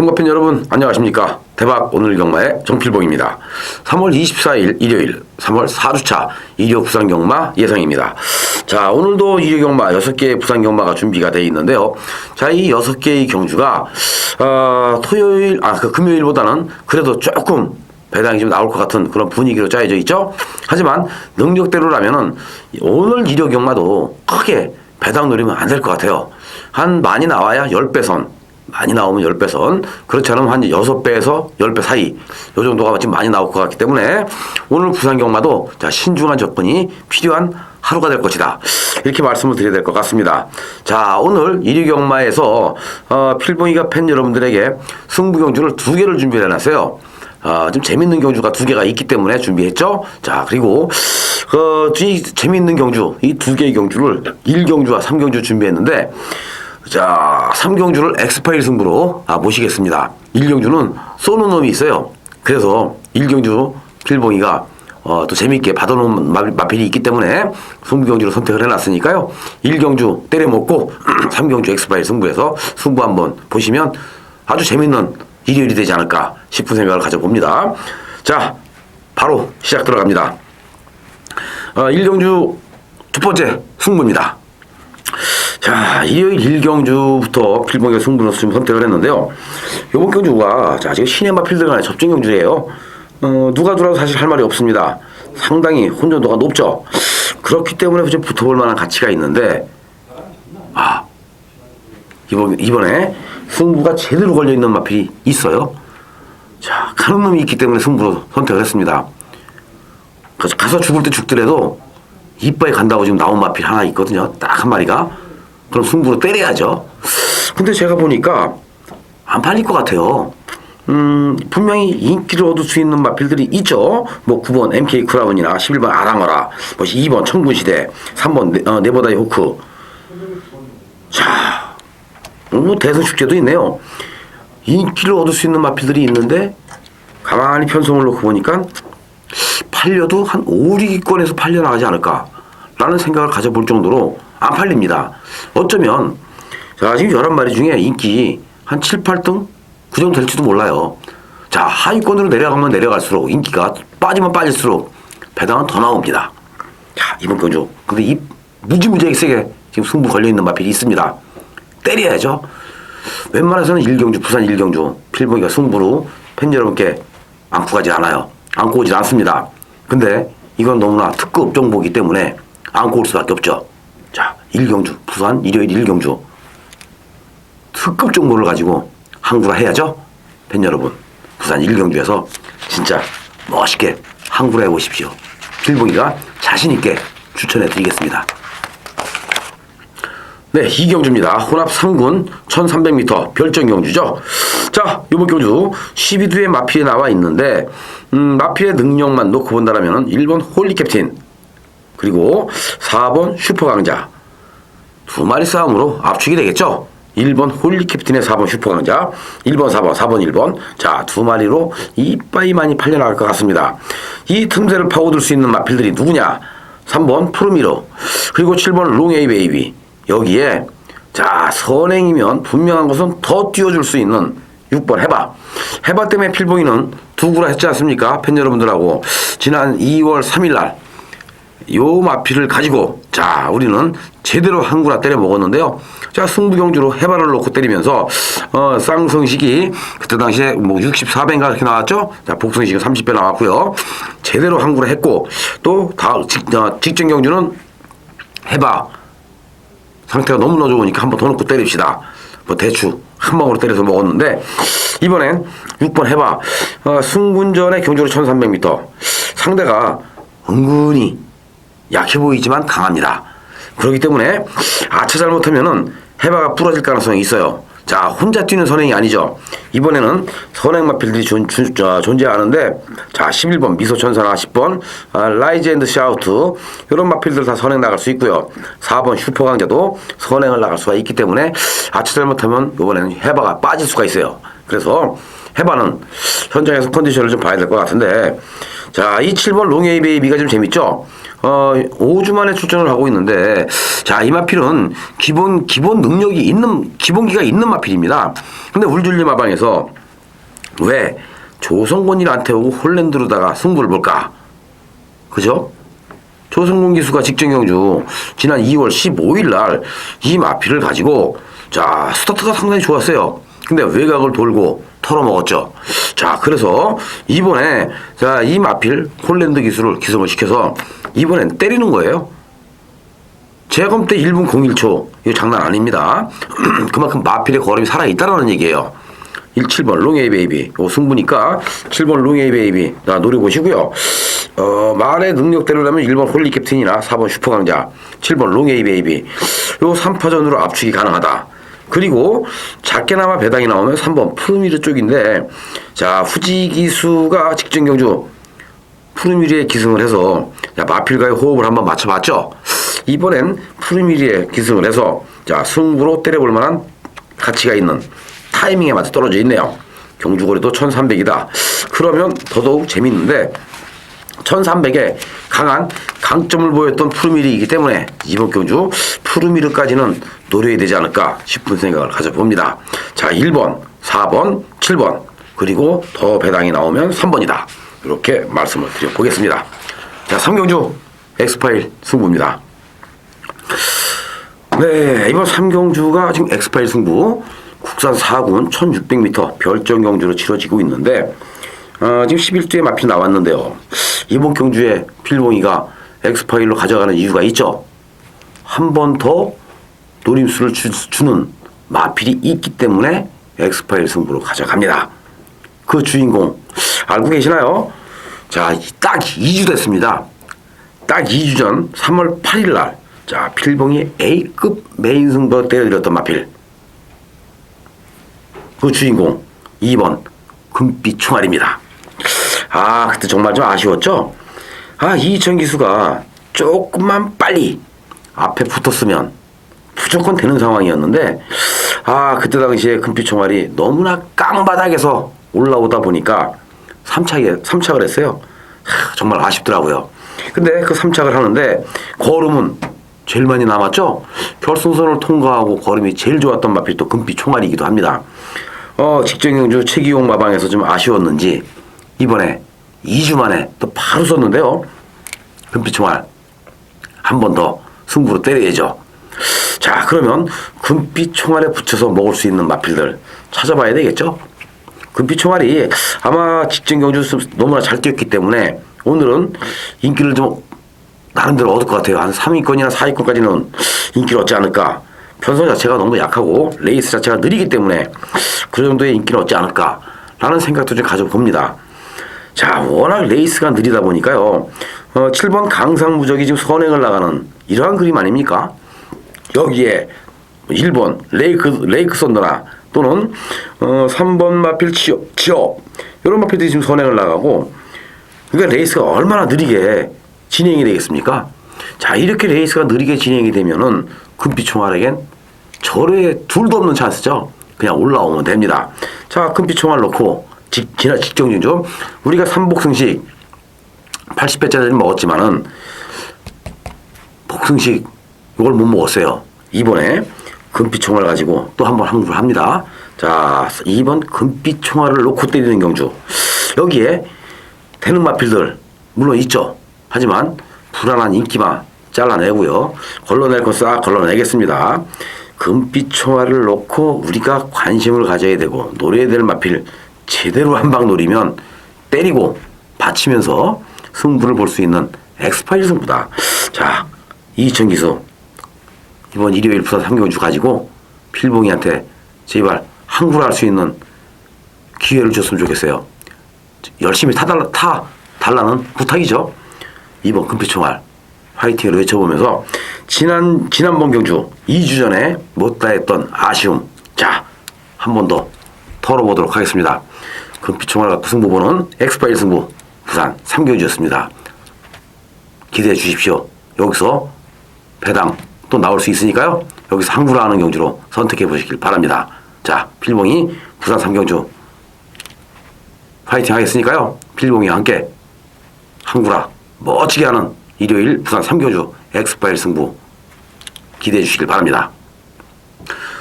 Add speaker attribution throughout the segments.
Speaker 1: 경마팬 여러분 안녕하십니까 대박 오늘 경마의 정필봉입니다 3월 24일 일요일 3월 4주차 일요 부산 경마 예상입니다 자 오늘도 일요 경마 6개의 부산 경마가 준비가 되어 있는데요 자이 6개의 경주가 어, 토요일 아그 금요일보다는 그래도 조금 배당이 좀 나올 것 같은 그런 분위기로 짜여져 있죠. 하지만 능력대로라면은 오늘 일요 경마도 크게 배당 노리면 안 될 것 같아요. 한 많이 나와야 10배 선. 많이 나오면 10배 선. 그렇지 않으면 한 6배에서 10배 사이. 요 정도가 지금 많이 나올 것 같기 때문에 오늘 부산 경마도 자, 신중한 접근이 필요한 하루가 될 것이다. 이렇게 말씀을 드려야 될 것 같습니다. 자, 오늘 1위 경마에서 어, 필봉이가 팬 여러분들에게 승부 경주를 두 개를 준비해 놨어요. 아, 좀 재밌는 경주가 두 개가 있기 때문에 준비했죠. 자, 그리고 그, 이 재밌는 경주, 이 두 개의 경주를 1경주와 3경주 준비했는데 자, 3경주를 엑스파일 승부로 아, 모시겠습니다. 1경주는 쏘는 놈이 있어요. 그래서 1경주 필봉이가 어, 또 재밌게 받아놓은 마- 마필이 있기 때문에 승부경주로 선택을 해놨으니까요. 1경주 때려먹고 3경주 엑스파일 승부에서 승부 한번 보시면 아주 재밌는 일요일이 되지 않을까 싶은 생각을 가져봅니다. 자, 바로 시작 들어갑니다. 어, 1경주 첫 번째 승부입니다. 자, 일요일 1경주부터 필봉의 승부로 지금 선택을 했는데요. 요번 경주가, 자, 지금 시네마 필드 간의 접전 경주예요. 어, 누가 들어도 사실 할 말이 없습니다. 상당히 혼전도가 높죠. 그렇기 때문에 좀 붙어볼 만한 가치가 있는데, 아, 이번, 이번에 승부가 제대로 걸려있는 마필이 있어요. 자, 가는 놈이 있기 때문에 승부로 선택을 했습니다. 가서 죽을 때 죽더라도 이빨에 간다고 지금 나온 마필 하나 있거든요. 딱 한 마리가. 그럼 승부로 때려야죠. 근데 제가 보니까 안 팔릴 것 같아요. 음, 분명히 인기를 얻을 수 있는 마필들이 있죠. 뭐 9번 MK 크라운이나 11번 아랑어라, 뭐 2번 청군시대, 3번 네, 어, 네버다이 호크. 자, 뭐 대성축제도 있네요. 인기를 얻을 수 있는 마필들이 있는데 가만히 편성을 놓고 보니까 팔려도 한 5, 6위권에서 팔려나가지 않을까 라는 생각을 가져볼 정도로 안 팔립니다. 어쩌면 자 지금 11마리 중에 인기 한 7, 8등 그 정도 될지도 몰라요. 자 하위권으로 내려가면 내려갈수록 인기가 빠지면 빠질수록 배당은 더 나옵니다. 자 이번 경주 근데 이 무지무지하게 세게 지금 승부 걸려있는 마필이 있습니다. 때려야죠. 웬만해서는 일경주 부산 일경주 필봉이가 승부로 팬 여러분께 안고 가지 않아요. 안고 오질 않습니다. 근데 이건 너무나 특급 정보이기 때문에 안고 올 수밖에 없죠. 자, 일경주 부산 일요일 일경주 특급 정보를 가지고 항구라 해야죠. 팬 여러분 부산 일경주에서 진짜 멋있게 항구라 해보십시오. 필봉이가 자신 있게 추천해 드리겠습니다. 네, 이경주입니다. 혼합 3군 1300m 별정 경주죠. 자, 이번 경주 12두의 마피에 나와 있는데 음, 마피의 능력만 놓고 본다면 1번 홀리 캡틴 그리고 4번 슈퍼 강자 두 마리 싸움으로 압축이 되겠죠. 1번 홀리 캡틴의 4번 슈퍼 강자 1번 4번 4번 1번 자 두 마리로 이빠이 많이 팔려나갈 것 같습니다. 이 틈새를 파고들 수 있는 마필들이 누구냐 3번 푸르미로 그리고 7번 롱에이 베이비 여기에 자 선행이면 분명한 것은 더 띄워줄 수 있는 6번 해봐 해봐 때문에 필봉이는 두 구라 했지 않습니까 팬 여러분들하고 지난 2월 3일 날 요 마피를 가지고 자 우리는 제대로 한 구라 때려 먹었는데요. 자 승부 경주로 해발을 놓고 때리면서 어 쌍성식이 그때 당시에 뭐 64배인가 그렇게 나왔죠. 자 복성식은 30배 나왔고요. 제대로 한 구라 했고 또다 어, 직전 경주는 해봐 상태가 너무나 좋으니까 한번 더 넣고 때립시다. 뭐 대추 한 방으로 때려서 먹었는데 이번엔 6번 해봐 어, 승군전의 경주로 1300m 상대가 은근히 약해 보이지만 강합니다. 그렇기 때문에 아차 잘못하면은 해바가 부러질 가능성이 있어요. 자, 혼자 뛰는 선행이 아니죠. 이번에는 선행 마필들이 존, 존, 저, 존재하는데, 자, 11번 미소천사나 10번 아, 라이즈 앤드 샤우트 이런 마필들 다 선행 나갈 수 있고요. 4번 슈퍼강자도 선행을 나갈 수가 있기 때문에 아차 잘못하면 이번에는 해바가 빠질 수가 있어요. 그래서 해바는 현장에서 컨디션을 좀 봐야 될 것 같은데, 자, 이 7번 롱에이 베이비가 좀 재밌죠? 어, 5주 만에 출전을 하고 있는데, 자, 이 마필은 기본, 기본 능력이 있는, 기본기가 있는 마필입니다. 근데 울줄리 마방에서 왜 조성곤이를 안 태우고 홀랜드로다가 승부를 볼까? 그죠? 조성곤 기수가 직전 경주 지난 2월 15일 날 이 마필을 가지고 자 스타트가 상당히 좋았어요. 근데 외곽을 돌고 털어먹었죠. 자 그래서 이번에 자 이 마필 홀랜드 기수를 기성을 시켜서 이번엔 때리는 거예요. 제검 때 1분 01초 이거 장난 아닙니다. 그만큼 마필의 걸음이 살아 있다라는 얘기예요. 17번 롱에이 베이비 요 승부니까 7번 롱에이 베이비 자 노려보시고요 어 말의 능력대로 라면 1번 홀리 캡틴이나 4번 슈퍼강자 7번 롱에이 베이비 요 3파전으로 압축이 가능하다 그리고 작게나마 배당이 나오면 3번 푸르미르 쪽인데 자 후지 기수가 직전 경주 푸르미리에 기승을 해서 자, 마필과의 호흡을 한번 맞춰봤죠. 이번엔 푸르미리에 기승을 해서 자 승부로 때려볼 만한 가치가 있는 타이밍에 맞춰 떨어져 있네요. 경주거리도 1300이다. 그러면 더더욱 재밌는데 1300에 강한 강점을 보였던 푸르미리이기 때문에 이번 경주 푸르미르까지는 노려야 되지 않을까 싶은 생각을 가져봅니다. 자 1번, 4번, 7번 그리고 더 배당이 나오면 3번이다. 이렇게 말씀을 드려보겠습니다. 자 3경주 엑스파일 승부입니다. 네, 이번 삼경주가 지금 엑스파일 승부 국산 4군 1600m 별정 경주로 치러지고 있는데 어, 지금 11주에 마필 나왔는데요. 이번 경주에 필봉이가 엑스파일로 가져가는 이유가 있죠. 한 번 더 노림수를 주, 주는 마필이 있기 때문에 엑스파일 승부로 가져갑니다. 그 주인공 알고 계시나요? 자, 딱 2주 됐습니다. 딱 2주 전 3월 8일 날, 자, 필봉이 A급 메인 승부 때려드렸던 마필. 그 주인공 2번 금빛 총알입니다. 아, 그때 정말 좀 아쉬웠죠? 아, 이천 기수가 조금만 빨리 앞에 붙었으면 무조건 되는 상황이었는데, 아, 그때 당시에 금빛 총알이 너무나 깡바닥에서 올라오다 보니까 삼착에, 삼착을 했어요. 하, 정말 아쉽더라고요. 근데 그 삼착을 하는데, 걸음은 제일 많이 남았죠? 결승선을 통과하고 걸음이 제일 좋았던 마필 또 금빛 총알이기도 합니다. 어, 직전 경주 최기용 마방에서 좀 아쉬웠는지 이번에 2주 만에 또 바로 썼는데요. 금빛 총알 한 번 더 승부로 때려야죠. 자, 그러면 금빛 총알에 붙여서 먹을 수 있는 마필들 찾아봐야 되겠죠? 금빛 총알이 아마 직전 경주 너무나 잘 뛰었기 때문에 오늘은 인기를 좀 나름대로 얻을 것 같아요. 한 3위권이나 4위권까지는 인기를 얻지 않을까. 편성 자체가 너무 약하고 레이스 자체가 느리기 때문에 그 정도의 인기를 얻지 않을까라는 생각도 좀 가져봅니다. 자, 워낙 레이스가 느리다 보니까요. 어, 7번 강상무적이 지금 선행을 나가는 이러한 그림 아닙니까? 여기에 1번 레이크 레이크 선더나 또는 어, 3번 마필 취업 취업 이런 마필들이 지금 선행을 나가고 그러니까 레이스가 얼마나 느리게 진행이 되겠습니까? 자 이렇게 레이스가 느리게 진행이 되면은 금빛 총알에겐 절에 둘도 없는 찬스죠. 그냥 올라오면 됩니다. 자 금빛 총알 넣고 직, 지난 직정주죠. 우리가 삼복승식 80배짜리 먹었지만은 복승식 이걸 못 먹었어요. 이번에 금빛 총알 가지고 또 한번 항구를 합니다. 자, 2번 금빛 총알을 놓고 때리는 경주. 여기에 되는 마필들 물론 있죠. 하지만 불안한 인기만 잘라내고요. 걸러낼 거싹 걸러내겠습니다. 금빛 총알을 놓고 우리가 관심을 가져야 되고 노려야 될 마필 제대로 한 방 노리면 때리고 받치면서 승부를 볼 수 있는 엑스파일 승부다. 자, 이천 기수 이번 일요일 부산 3경주 가지고 필봉이한테 제발 항구를 할 수 있는 기회를 줬으면 좋겠어요. 열심히 타달라, 타, 달라는 부탁이죠. 이번 금빛총알 화이팅을 외쳐보면서 지난, 지난번 경주 2주 전에 못다 했던 아쉬움. 자, 한 번 더 털어보도록 하겠습니다. 금빛총알 승부 보는 엑스파일 승부 부산 3경주였습니다. 기대해 주십시오. 여기서 배당 또 나올 수 있으니까요. 여기서 항구를 하는 경주로 선택해 보시길 바랍니다. 자, 필봉이 부산 삼경주 파이팅 하겠으니까요. 필봉이와 함께 한구라 멋지게 하는 일요일 부산 3교주 엑스파일 승부 기대해 주시길 바랍니다.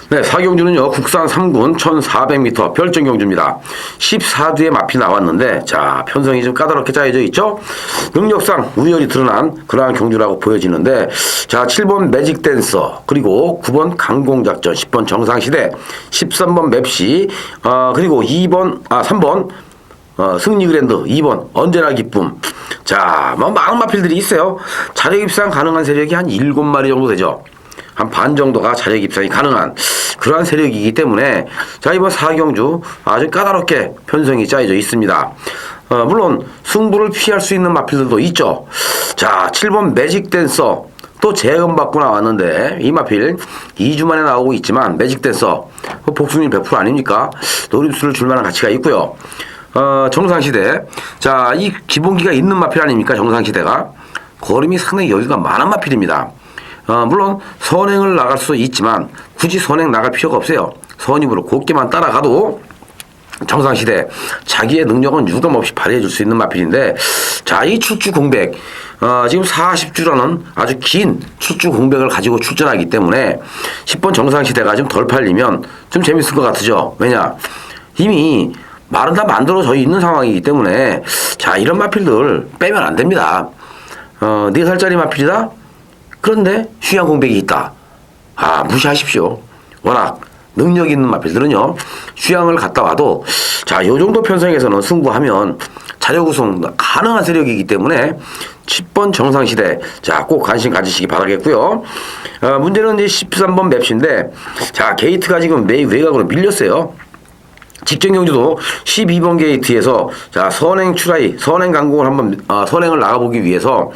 Speaker 1: 네, 사경주는요, 국산 3군 1400m 별정 경주입니다. 14두의 마피 나왔는데, 자, 편성이 좀 까다롭게 짜여져 있죠? 능력상 우열이 드러난 그러한 경주라고 보여지는데, 자, 7번 매직 댄서, 그리고 9번 강공 작전, 10번 정상 시대, 13번 맵시, 어, 그리고 2번, 아, 3번 어, 승리 그랜드 2번 언제나 기쁨. 자, 뭐 많은 마필들이 있어요. 자력 입상 가능한 세력이 한 7마리 정도 되죠. 한 반 정도가 자력 입상이 가능한 그러한 세력이기 때문에 자 이번 사경주 아주 까다롭게 편성이 짜여져 있습니다. 어, 물론 승부를 피할 수 있는 마필들도 있죠. 자, 7번 매직 댄서 또 재검받고 나왔는데 이 마필 2주 만에 나오고 있지만 매직 댄서 뭐 복수님 100% 아닙니까? 노림수를 줄 만한 가치가 있고요. 어, 정상시대. 자, 이 기본기가 있는 마필 아닙니까? 정상시대가. 걸음이 상당히 여유가 많은 마필입니다. 어, 물론 선행을 나갈 수 있지만 굳이 선행 나갈 필요가 없어요. 선임으로 곱게만 따라가도 정상시대 자기의 능력은 유감없이 발휘해 줄 수 있는 마필인데 자 이 출주 공백 어, 지금 40주라는 아주 긴 출주 공백을 가지고 출전하기 때문에 10번 정상시대가 좀 덜 팔리면 좀 재밌을 것 같으죠 왜냐 이미 말은 다 만들어져 있는 상황이기 때문에 자 이런 마필들 빼면 안 됩니다 어, 4살짜리 마필이다? 그런데 휴양 공백이 있다. 아 무시하십시오. 워낙 능력 있는 마필들은요 휴양을 갔다 와도 자 요 정도 편성에서는 승부하면 자력 우승 가능한 세력이기 때문에 10번 정상시대 자 꼭 관심 가지시기 바라겠고요. 어, 문제는 이제 13번 맵시인데 자 게이트가 지금 매일 외곽으로 밀렸어요 직전 경주도 12번 게이트에서 자 선행 추라이 선행 강공을 한번 어, 선행을 나가보기 위해서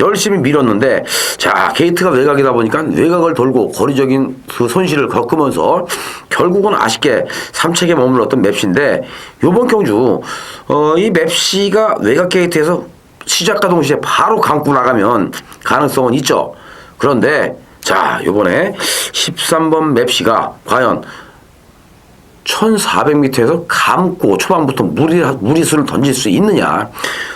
Speaker 1: 열심히 밀었는데 자 게이트가 외곽이다 보니까 외곽을 돌고 거리적인 그 손실을 겪으면서 결국은 아쉽게 3책에 머물렀던 맵시인데 요번 경주 어, 이 맵시가 외곽 게이트에서 시작과 동시에 바로 감고 나가면 가능성은 있죠. 그런데 자 요번에 13번 맵시가 과연 1400m에서 감고 초반부터 무리, 무리수를 던질 수 있느냐.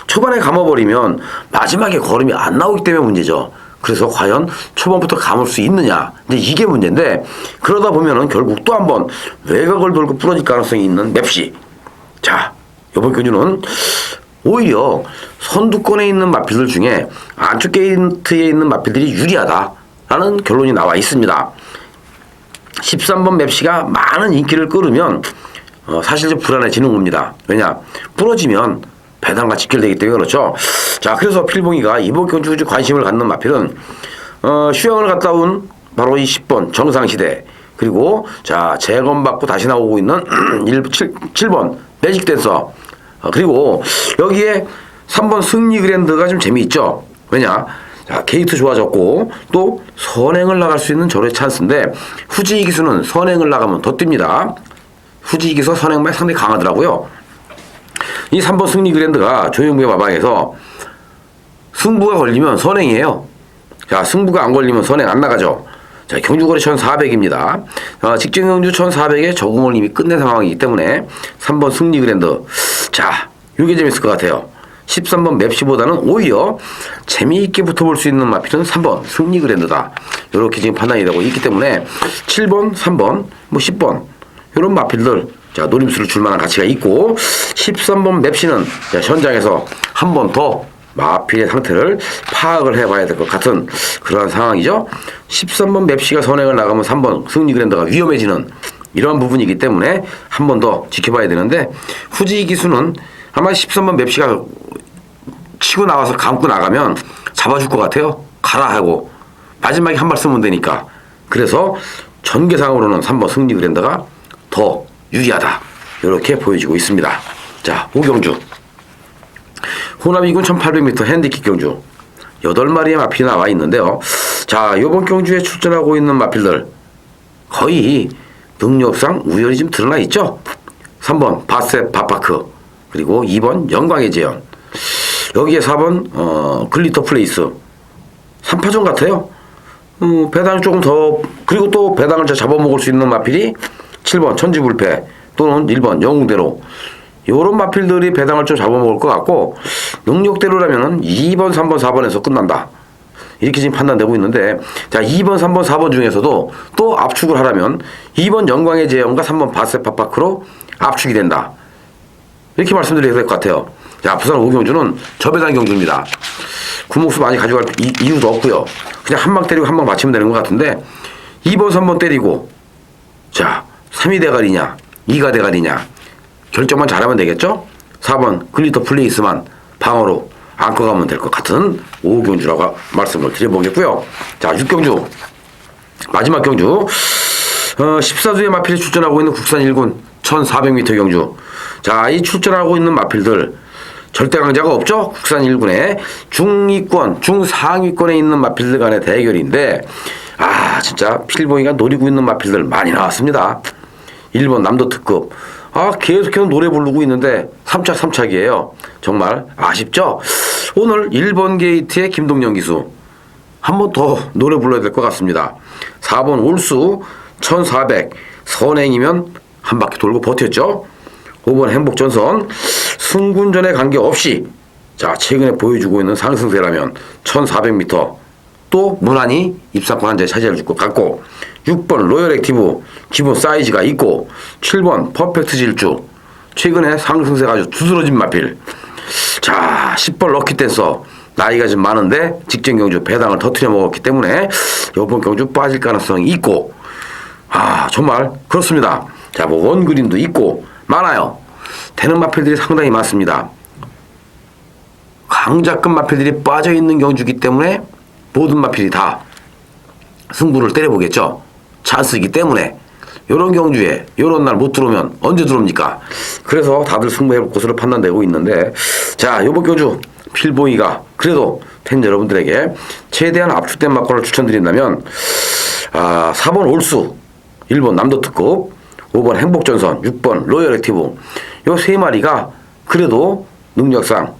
Speaker 1: 초반에 감아버리면 마지막에 걸음이 안 나오기 때문에 문제죠. 그래서 과연 초반부터 감을 수 있느냐. 근데 이게 문제인데 그러다 보면은 결국 또 한번 외곽을 돌고 부러질 가능성이 있는 맵시. 자, 이번 교주는 오히려 선두권에 있는 마필들 중에 안쪽 게이트에 있는 마필들이 유리하다라는 결론이 나와 있습니다. 13번 맵시가 많은 인기를 끌으면 어, 사실 좀 불안해지는 겁니다. 왜냐? 부러지면 배당과 직결되기 때문에 그렇죠. 자, 그래서 필봉이가 이번 경주 관심을 갖는 마필은 어, 휴양을 갔다 온 바로 이 10번 정상시대 그리고 자 재검받고 다시 나오고 있는 1, 7, 7번 매직 댄서 어, 그리고 여기에 3번 승리 그랜드가 좀 재미있죠. 왜냐? 자, 게이트 좋아졌고 또 선행을 나갈 수 있는 저의 찬스인데 후지 기수는 선행을 나가면 더 뜁니다. 후지 기수 선행만 상당히 강하더라고요. 이 3번 승리 그랜드가 조영구의 마방에서 승부가 걸리면 선행이에요. 자, 승부가 안 걸리면 선행 안 나가죠. 자, 경주거리 1400입니다. 어, 직전 경주 1400에 적응을 이미 끝낸 상황이기 때문에 3번 승리 그랜드. 자, 이게 재밌을 것 같아요. 13번 맵시보다는 오히려 재미있게 붙어볼 수 있는 마필은 3번 승리 그랜드다. 이렇게 지금 판단이 되고 있기 때문에 7번, 3번, 뭐 10번 이런 마필들 자 노림수를 줄 만한 가치가 있고 13번 맵시는 자, 현장에서 한 번 더 마필의 상태를 파악을 해봐야 될 것 같은 그러한 상황이죠. 13번 맵시가 선행을 나가면 3번 승리 그랜드가 위험해지는 이러한 부분이기 때문에 한 번 더 지켜봐야 되는데 후지 기수는 아마 13번 맵시가 치고 나와서 감고 나가면 잡아줄 것 같아요. 가라 하고 마지막에 한 발 쓰면 되니까. 그래서 전개상으로는 3번 승리 그랜드가 더 유리하다. 이렇게 보여지고 있습니다. 자, 오경주. 호남이군 1800m 핸디킥 경주. 8마리의 마필이 나와 있는데요. 자, 이번 경주에 출전하고 있는 마필들 거의 능력상 우열이 좀 드러나 있죠. 3번 바셋 바파크 그리고 2번 영광의 재현 여기에 4번 어, 글리터 플레이스 3파전 같아요. 어, 배당 조금 더 그리고 또 배당을 잘 잡아먹을 수 있는 마필이 7번 천지불패 또는 1번 영웅대로 요런 마필들이 배당을 좀 잡아먹을 것 같고 능력대로라면은 2번, 3번, 4번에서 끝난다. 이렇게 지금 판단되고 있는데 자 2번, 3번, 4번 중에서도 또 압축을 하라면 2번 영광의 재현과 3번 바세파파크로 압축이 된다. 이렇게 말씀드려야 될 것 같아요. 자 부산 오경주는 저배당 경주입니다. 구목수 많이 가져갈 이, 이유도 없고요. 그냥 한 방 때리고 한 방 맞추면 되는 것 같은데 2번, 3번 때리고 자 3위 대가리냐 2가 대가리냐 결정만 잘하면 되겠죠? 4번 글리터 플레이스만 방어로 안고 가면 될 것 같은 오경주라고 말씀을 드려보겠고요. 자 6경주 마지막 경주 어, 14주에 마필이 출전하고 있는 국산 1군 1400m 경주 자 이 출전하고 있는 마필들. 절대 강자가 없죠? 국산 1군에 중위권 중상위권에 있는 마필들 간의 대결인데 아 진짜 필봉이가 노리고 있는 마필들 많이 나왔습니다. 1번 남도 특급. 아 계속해서 노래 부르고 있는데 3차 3차기예요. 정말 아쉽죠? 오늘 1번 게이트의 김동영 기수. 한 번 더 노래 불러야 될 것 같습니다. 4번 올수 1400 선행이면 한 바퀴 돌고 버텼죠. 5번 행복전선 승군전에 관계없이 자 최근에 보여주고 있는 상승세라면 1400m 또 무난히 입상권 한 자리 차지할 것 같고 6번 로열 액티브 기본 사이즈가 있고 7번 퍼펙트 질주 최근에 상승세가 아주 두드러진 마필. 자, 10번 럭키 댄서. 나이가 좀 많은데 직전 경주 배당을 터트려 먹었기 때문에 이번 경주 빠질 가능성이 있고. 아 정말 그렇습니다. 자, 뭐 원그린도 있고 많아요. 되는 마필들이 상당히 많습니다. 강자급 마필들이 빠져 있는 경주기 때문에 모든 마필이 다 승부를 때려보겠죠. 찬스이기 때문에 요런 경주에 요런 날 못 들어오면 언제 들어옵니까? 그래서 다들 승부해볼 것으로 판단되고 있는데 자 요번 경주 필보이가 그래도 팬 여러분들에게 최대한 압축된 막걸을 추천드린다면 아 4번 올수 1번 남도 특급 5번 행복전선 6번 로열 액티브 요 세 마리가 그래도 능력상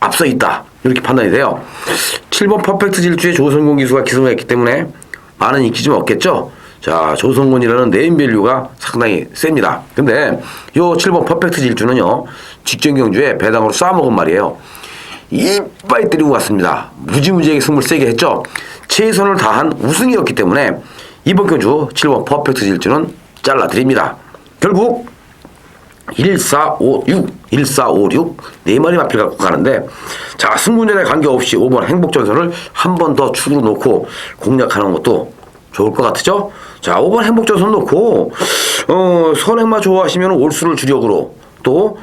Speaker 1: 앞서 있다. 이렇게 판단이 돼요. 7번 퍼펙트 질주의 조성곤 기수가 기승을 했기 때문에 많은 인기 좀 얻겠죠? 자, 조성곤이라는 네임밸류가 상당히 셉니다. 근데 요 7번 퍼펙트 질주는요, 직전 경주에 배당으로 쏴먹은 말이에요. 이빨 때리고 갔습니다. 무지무지하게 승부를 세게 했죠? 최선을 다한 우승이었기 때문에 이번 경주 7번 퍼펙트 질주는 잘라드립니다. 결국 1456, 1456, 네 마리 마필 갖고 가는데, 자, 승부전에 관계없이 5번 행복전선을 한 번 더 축으로 놓고 공략하는 것도 좋을 것 같죠? 자, 5번 행복전선 놓고, 어, 선행마 좋아하시면 올수를 주력으로 또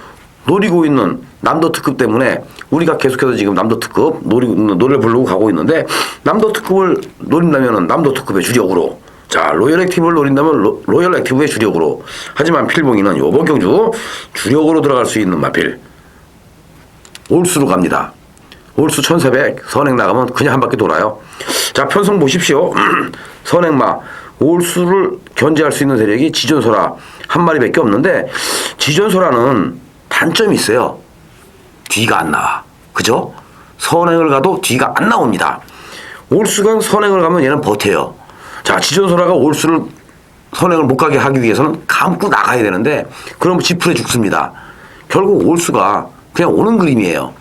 Speaker 1: 노리고 있는 남도 특급 때문에 우리가 계속해서 지금 남도 특급 노리, 노래를 부르고 가고 있는데, 남도 특급을 노린다면 남도 특급의 주력으로 자, 로열 액티브를 노린다면 로, 로열 액티브의 주력으로. 하지만 필봉이는 요번 경주 주력으로 들어갈 수 있는 마필. 올수로 갑니다. 올수 1400 선행 나가면 그냥 한 바퀴 돌아요. 자, 편성 보십시오. 선행마 올수를 견제할 수 있는 세력이 지존소라 한 마리밖에 없는데 지존소라는 단점이 있어요. 뒤가 안 나와. 그죠? 선행을 가도 뒤가 안 나옵니다. 올수가 선행을 가면 얘는 버텨요. 자, 지존소라가 올수를 선행을 못 가게 하기 위해서는 감고 나가야 되는데 그러면 지풀에 죽습니다. 결국 올수가 그냥 오는 그림이에요.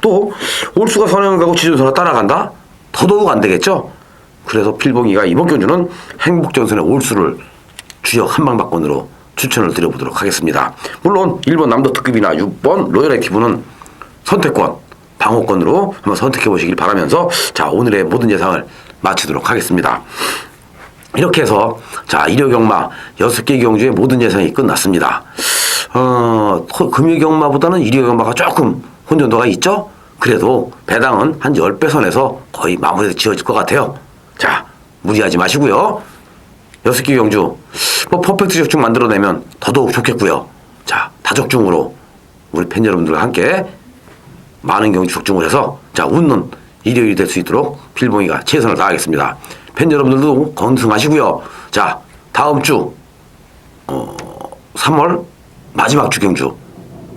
Speaker 1: 또 올수가 선행을 가고 지존소라 따라간다? 더더욱 안 되겠죠? 그래서 필봉이가 이번 경주는 행복전선의 올수를 주역 한방박건으로 추천을 드려보도록 하겠습니다. 물론 1번 남도 특급이나 6번 로열 액티브는 선택권, 방어권으로 한번 선택해 보시길 바라면서 자 오늘의 모든 예상을 마치도록 하겠습니다. 이렇게 해서 자 일요 경마 여섯 개 경주의 모든 예상이 끝났습니다. 어 금요 경마보다는 일요 경마가 조금 혼돈도가 있죠. 그래도 배당은 한 10배 선에서 거의 마무리가 지어질 것 같아요. 자 무리하지 마시고요. 여섯 개 경주 뭐 퍼펙트 적중 만들어내면 더더욱 좋겠고요. 자 다적중으로 우리 팬 여러분들과 함께 많은 경주 적중을 해서 자 웃는 일요일이 될 수 있도록 필봉이가 최선을 다하겠습니다. 팬 여러분들도 건승하시고요. 자 다음 주 어, 3월 마지막 주 경주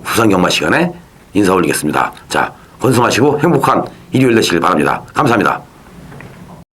Speaker 1: 부산 경마 시간에 인사 올리겠습니다. 자 건승하시고 행복한 일요일 되시길 바랍니다. 감사합니다.